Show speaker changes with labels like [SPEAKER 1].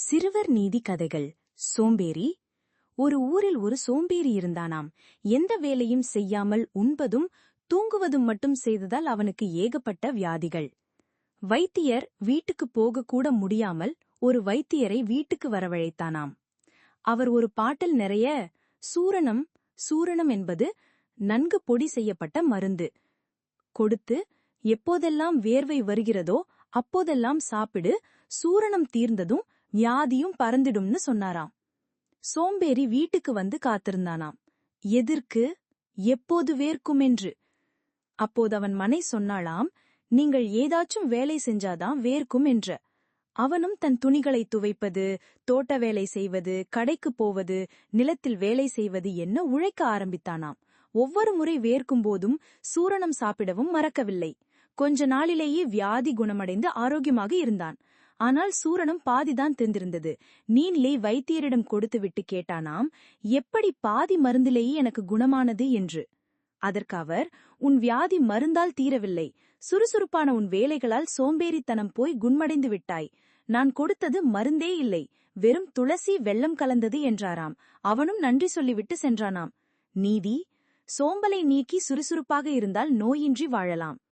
[SPEAKER 1] சிறுவர் நீதி கதைகள். சோம்பேறி. ஒரு ஊரில் ஒரு சோம்பேறி இருந்தானாம். எந்த வேலையும் செய்யாமல் உண்பதும் தூங்குவதும் மட்டும் செய்ததால் அவனுக்கு ஏகப்பட்ட வியாதிகள். வைத்தியர் வீட்டுக்கு போகக்கூட முடியாமல் ஒரு வைத்தியரை வீட்டுக்கு வரவழைத்தானாம். அவர் ஒரு பாட்டில் நிறைய சூரணம் சூரணம் என்பது நன்கு பொடி செய்யப்பட்ட மருந்து. கொடுத்து எப்போதெல்லாம் வேர்வை வருகிறதோ அப்போதெல்லாம் சாப்பிடு சூரணம் தீர்ந்ததும் வியாதியும் பறந்துடும்னு சொன்னாராம். சோம்பேறி வீட்டுக்கு வந்து காத்திருந்தானாம். எதிர்க்கு? எப்போது வேர்க்கும் என்று அப்போது அவன் மனை சொன்னாளாம் நீங்கள் ஏதாச்சும் வேலை செஞ்சாதான் வேர்க்கும் என்ற. அவனும் தன் துணிகளை துவைப்பது தோட்ட வேலை செய்வது கடைக்கு போவது நிலத்தில் வேலை செய்வது என்ன உழைக்க ஆரம்பித்தானாம். ஒவ்வொரு முறை வேர்க்கும் போதும் சூரணம் சாப்பிடவும் மறக்கவில்லை. கொஞ்ச நாளிலேயே வியாதி குணமடைந்து ஆரோக்கியமாக இருந்தான். ஆனால் சூரனும் பாதிதான் தெரிந்திருந்தது நீன்லே வைத்தியரிடம் கொடுத்துவிட்டு கேட்டானாம் எப்படி பாதி மருந்திலேயே எனக்கு குணமானது என்று? அதற்கு அவர் உன் வியாதி மருந்தால் தீரவில்லை. சுறுசுறுப்பான உன் வேலைகளால் சோம்பேறித்தனம் போய் குண்மடைந்து விட்டாய். நான் கொடுத்தது மருந்தே இல்லை. வெறும் துளசி வெள்ளம் கலந்தது என்றாராம். அவனும் நன்றி சொல்லிவிட்டு சென்றானாம். நீதி? சோம்பலை நீக்கி சுறுசுறுப்பாக இருந்தால் நோயின்றி வாழலாம்.